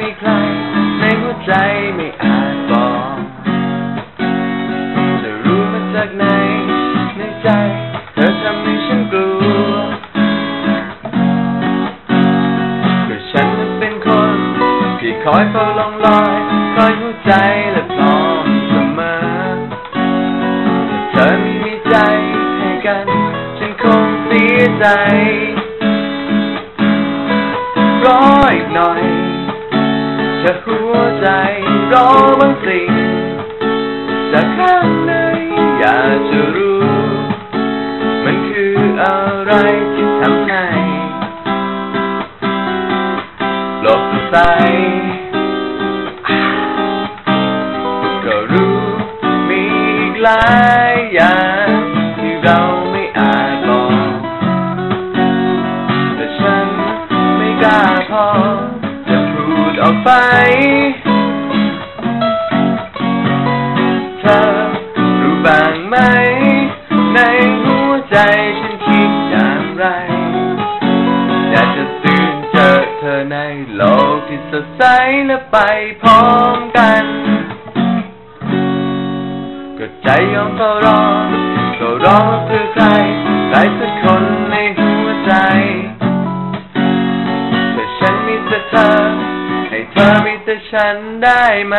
มีใคร ในหัวใจไม่อาจบอกจะรู้มาจากไหน ในใจ เธอทำให้ฉันกลัวก็ฉันนั้นเป็นคนที่คอยเฝ้าลองลอยคอยหัวใจและพร้อมเสมอแต่เธอไม่มีใจให้กัน ฉันคงเสียใจร้อยหน่อย เธอหัวใจรอบางสิ่งจากข้างในอยากจะรู้ มันคืออะไรที่ทำให้โลกสดใสก็รู้มีอีกหลายอย่างที่เรา ออกไป เธอรู้บ้างไหม ในหัวใจฉันคิดอย่างไร อยากจะตื่นเจอเธอในโลกที่สดใสและไปพร้อมกันก็ใจยอมเฝ้ารอก็รอเพื่อใคร เธอมีแต่ฉันได้ไหม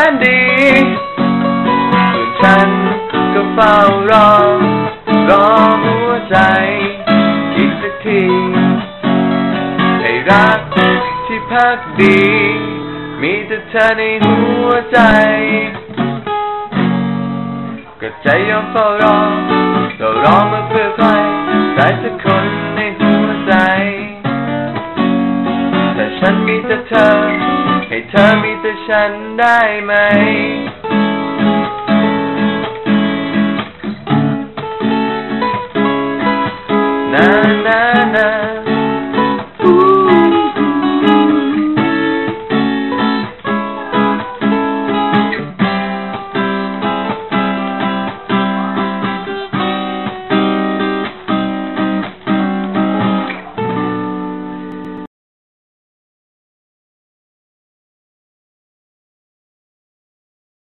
แสนดีส่วนฉันก็เฝ้ารอ รอหัวใจ อีกสักทีให้รักที่พักดี มีแต่เธอในหัวใจ ก็ใจยอมเฝ้ารอเรารอมาเพื่อใครใครสักค เธอมีแต่ฉันได้ไหม